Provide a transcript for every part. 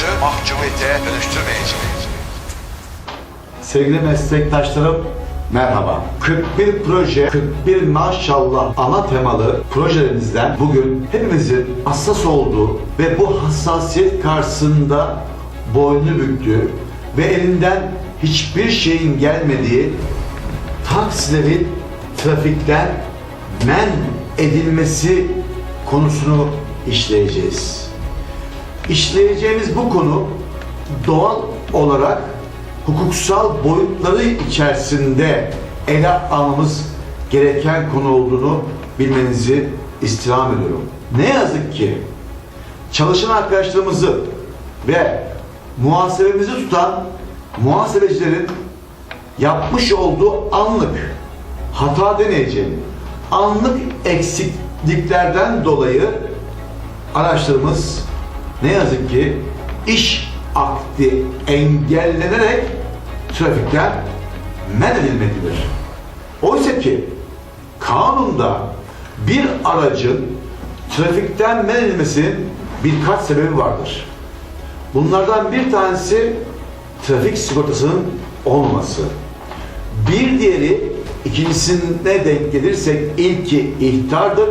sektörümüzü mahcubiyete dönüştürmeyeceğiz. Sevgili meslektaşlarım merhaba. 41 proje, 41 maşallah ana temalı projelerimizden bugün hepimizin hassas olduğu ve bu hassasiyet karşısında boynu büktüğü ve elinden hiçbir şeyin gelmediği taksilerin trafikten men edilmesi konusunu işleyeceğiz. İşleyeceğimiz bu konu doğal olarak hukuksal boyutları içerisinde ele almamız gereken konu olduğunu bilmenizi istirham ediyorum. Ne yazık ki çalışan arkadaşlarımızı ve muhasebemizi tutan muhasebecilerin yapmış olduğu anlık hata deneyeceğim anlık eksikliklerden dolayı araçlarımız ne yazık ki iş akdi engellenerek trafikten men edilmektedir. Oysa ki kanunda bir aracın trafikten men edilmesinin birkaç sebebi vardır. Bunlardan bir tanesi trafik sigortasının olmaması. Bir diğeri ikincisine denk gelirsek ilki ihtardır,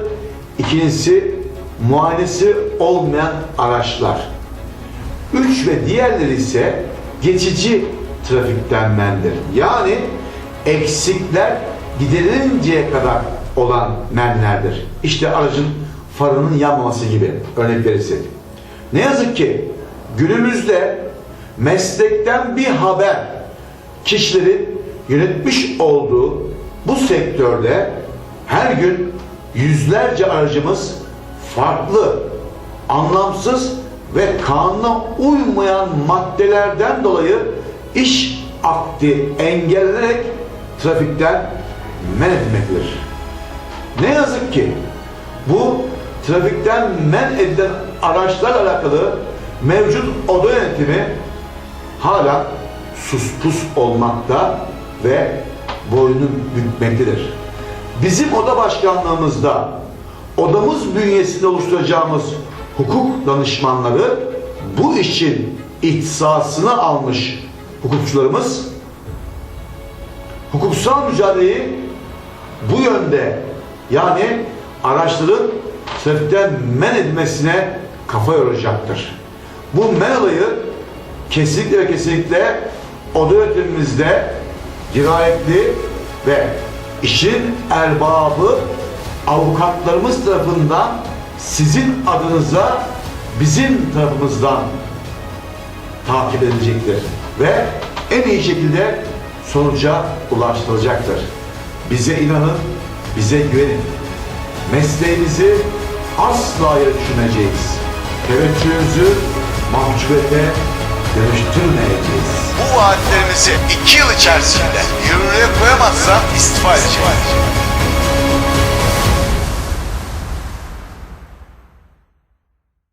ikincisi muayenesi olmayan araçlar. Üç ve diğerleri ise geçici trafikten mendir. Yani eksikler giderilinceye kadar olan menlerdir. İşte aracın farının yanmaması gibi örnek verirsek. Ne yazık ki günümüzde meslekten bir haber kişilerin yönetmiş olduğu bu sektörde her gün yüzlerce aracımız farklı, anlamsız ve kanuna uymayan maddelerden dolayı iş akdi engellenerek trafikten men etmektedir. Ne yazık ki bu trafikten men edilen araçlarla alakalı mevcut oda yönetimi hala sus pus olmakta ve boynu bükmektedir. Bizim oda başkanlığımızda odamız bünyesinde oluşturacağımız hukuk danışmanları bu işin ihtisasını almış hukukçularımız hukuksal mücadeleyi bu yönde yani araçların trafikten men edilmesine kafa yoracaktır. Bu men olayı kesinlikle ve kesinlikle oda yönetimimizde dirayetli ve işin erbabı avukatlarımız tarafından sizin adınıza bizim tarafımızdan takip edilecektir ve en iyi şekilde sonuca ulaştırılacaktır. Bize inanın, bize güvenin. Mesleğimizi asla yere düşürmeyeceğiz. Teveccühünüzü mahcubiyete dönüştürmeyeceğiz. Bu vaatlerimizi iki yıl içerisinde yürürlüğe koyamazsam istifa edeceğim.